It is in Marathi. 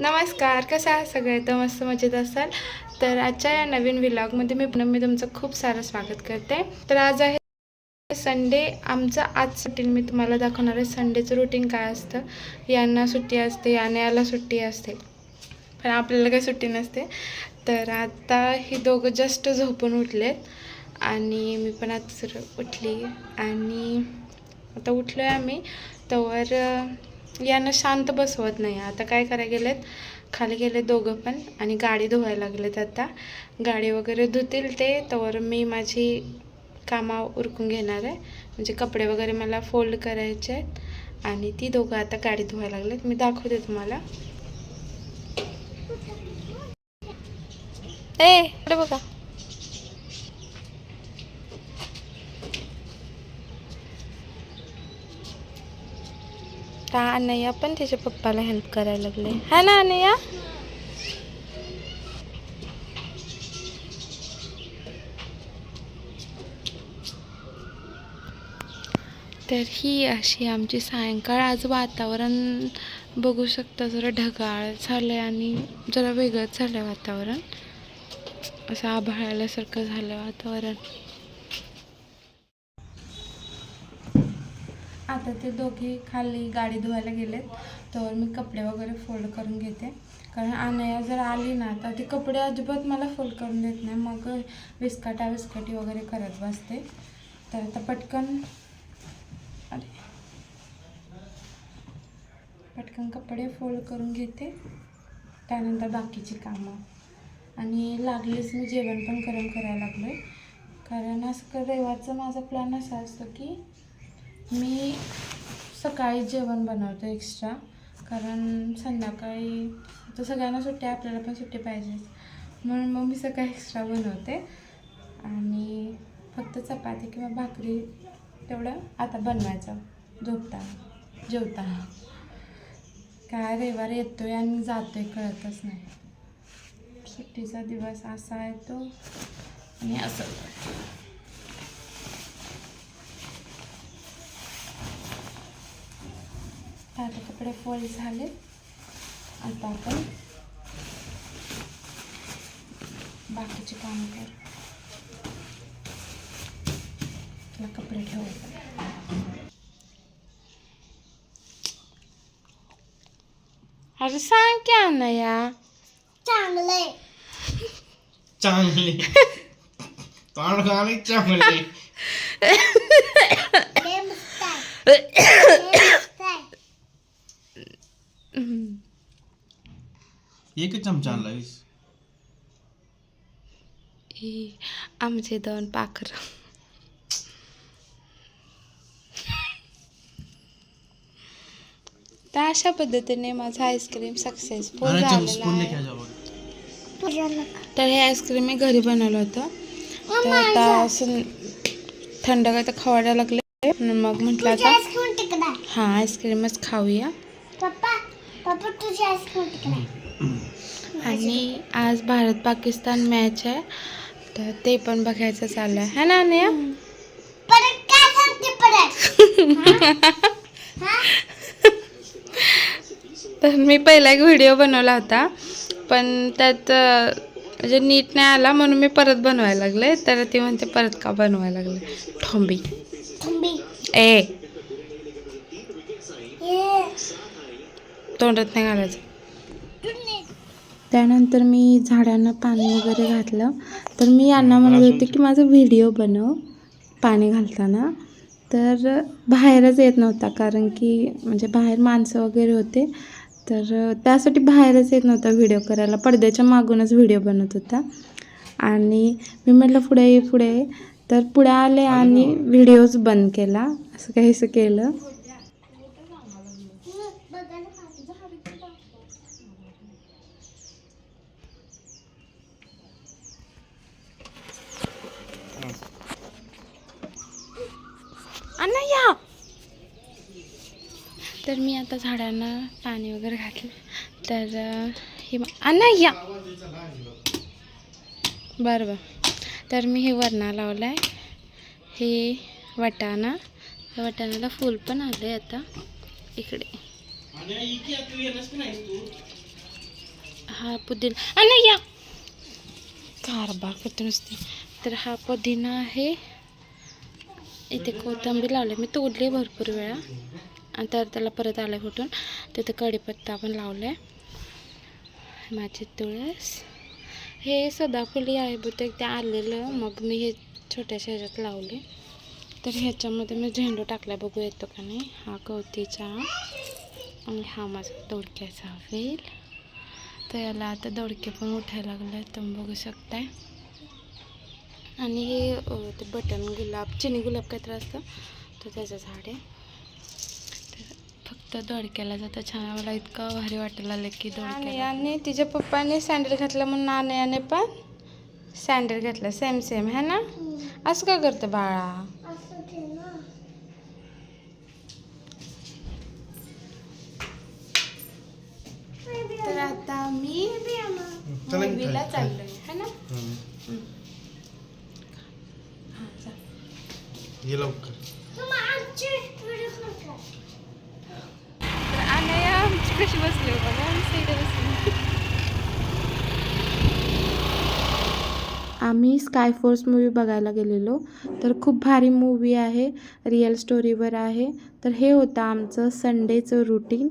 नमस्कार कसं आहात सगळे? तर मस्त मजेत असाल? तर आजच्या या नवीन व्लॉगमध्ये मी पुन्हा मी तुमचं खूप सारं स्वागत करते. तर आज आहे संडे आमचं आज सुट्टी मी तुम्हाला दाखवणार आहे संडेचं रुटीन काय असतं. यांना सुट्टी असते याने याला सुट्टी असते. पण आपल्याला काही सुट्टी नसते. तर आता हे दोघं जस्ट झोपून उठलेत. आणि मी पण आज उठली. आणि आता उठलो आहे आम्ही. तर यांना शांत बसवत नाही. आता काय करायला गेलेत? खाली गेले दोघं पण आणि गाडी धुवायला लागलेत आता. गाडी वगैरे धुतील ते तर मी माझी कामा उरकून घेणार आहे. म्हणजे कपडे वगैरे मला फोल्ड करायचे आहेत आणि ती दोघं आता गाडी धुवायला लागलेत. मी दाखवते तुम्हाला. ए बघा. तर अनय्या पण त्याच्या पप्पाला हेल्प करायला लागले. हा ना अनय्या तर ही अशी आमची सायंकाळ. आज वातावरण बघू शकता जरा ढगाळ झालं आहे आणि जरा वेगळंच झालं आहे वातावरण. असं आभाळाल्यासारखं झालं वातावरण. आता ते दोघे खाली गाडी धुवायला गेलेत. तर मी कपडे वगैरे फोल्ड करून घेते. कारण अनया जर आली ना तर ती कपडे अजिबात मला फोल्ड करून देत नाही. मग विस्काटा विस्कटी वगैरे करत बसते. तर आता पटकन अरे पटकन कपडे फोल्ड करून घेते. त्यानंतर बाकीची कामं. आणि लागलीच मी जेवण पण गरम करायला लागलो आहे कारण असं क- रविवारचा माझा प्लॅन असा असतो की मी सकाळी जेवण बनवतो एक्स्ट्रा कारण संध्याकाळी तर सगळ्यांना सुट्टी आपल्याला पण सुट्टी पाहिजेच. म्हणून मग मी सकाळी एक्स्ट्रा बनवते. आणि फक्त चपाती किंवा भाकरी तेवढं आता बनवायचं झोपताना जेवताना. काय रविवार येतो आहे आणि जातो आहे कळतच नाही. सुट्टीचा दिवस असा आहे तो. आणि असं. आता कपडे फोल्ड झाले. आता आपण बाकीचे काम कर. कपडे ठेवायचे अरे सांग की अनया. चांगलंय चांगले. चांगले चांगले. लय मस्त आहे लय मस्त आहे एकच चमचा आणलायस ही आमचे दोन पाखरं तर अशा पद्धतीने माझं आईस्क्रीम सक्सेसफुल अरे झालेलं स्पून आहे। तर हे आईस्क्रीम मी घरी बनवलं होतं। तर आता असं थंड काय तर खवायला लागले. म्हणून मग म्हटलं आता हां आईस्क्रीमच खाऊया. पप्पा आणि आज भारत पाकिस्तान मॅच आहे. तर ते पण बघायचं चालू आहे है ना अनया? तर मी पहिला एक व्हिडिओ बनवला होता. पण त्यात म्हणजे नीट नाही आला म्हणून मी परत बनवायला लागले. तर ती म्हणते परत का बनवायला लागले? ठोंबी. थंबी ए ये तोंडात नाही घालायचं. त्यानंतर मी झाडांना पाणी वगैरे घातलं. तर मी यांना म्हणत होते की माझा व्हिडिओ बनव पाणी घालताना. तर बाहेरच येत नव्हता कारण की म्हणजे बाहेर माणसं वगैरे होते. तर त्यासाठी बाहेरच येत नव्हता व्हिडिओ करायला. पडद्याच्या मागूनच व्हिडिओ बनत होता. आणि मी म्हटलं पुढे ये पुढे तर पुढे आले आणि व्हिडिओज बंद केला. असं काहीसं केलं बघा ना पाणी झालं की बघ. अनया! तर मी आता झाडांना पाणी वगैरे घातलं. तर हे अनया! बरं बरं. तर मी हे वरणा लावलं आहे हे वाटाणा. वटाण्याला फूल पण आले आता. इकडे. हा पुदिना. आणि या. कारभार करते तर हा पुदिना आहे. इथे कोथंबीर लावली. मी तोडली भरपूर वेळा. आणि तर त्याला परत आलं फुटून. तिथे कढीपत्ता पण लावला आहे माझी तुळस. हे सदाफुली आहे बहुतेक. ते आलेलं. मग मी हे छोट्याशा ह्याच्यात लावले. तर ह्याच्यामध्ये मी झेंडू टाकला बघू येतो का नाही. हा गवतीचा आणि हा माझा दोडक्याचा वेल. तर याला आता दोडके पण उठायला लागले तुम्ही बघू शकताय. आणि हे ते बटन गुलाब चिनी गुलाब काहीतरी असतं तर त्याचं झाड आहे. तर फक्त दोडक्याला जातं छान मला इतकं भारी वाटायला लागलं की दोडक्याला. आणि तिच्या पप्पाने सँडल घातलं म्हणून नाण्याने पण सँडल घातलं. सेम सेम है ना? असं का करतं बाळा? तर आता मी मूवीला. चाललोय है ना. हां ये लवकर. तर अनया आमची कशी बसली बघा आमची इथे बसली आम्ही स्काय फोर्स मूवी बघायला गेलेलो. तर खूप भारी मूवी आहे रिअल स्टोरीवर आहे. तर हे होतं आमचं संडेचं रुटीन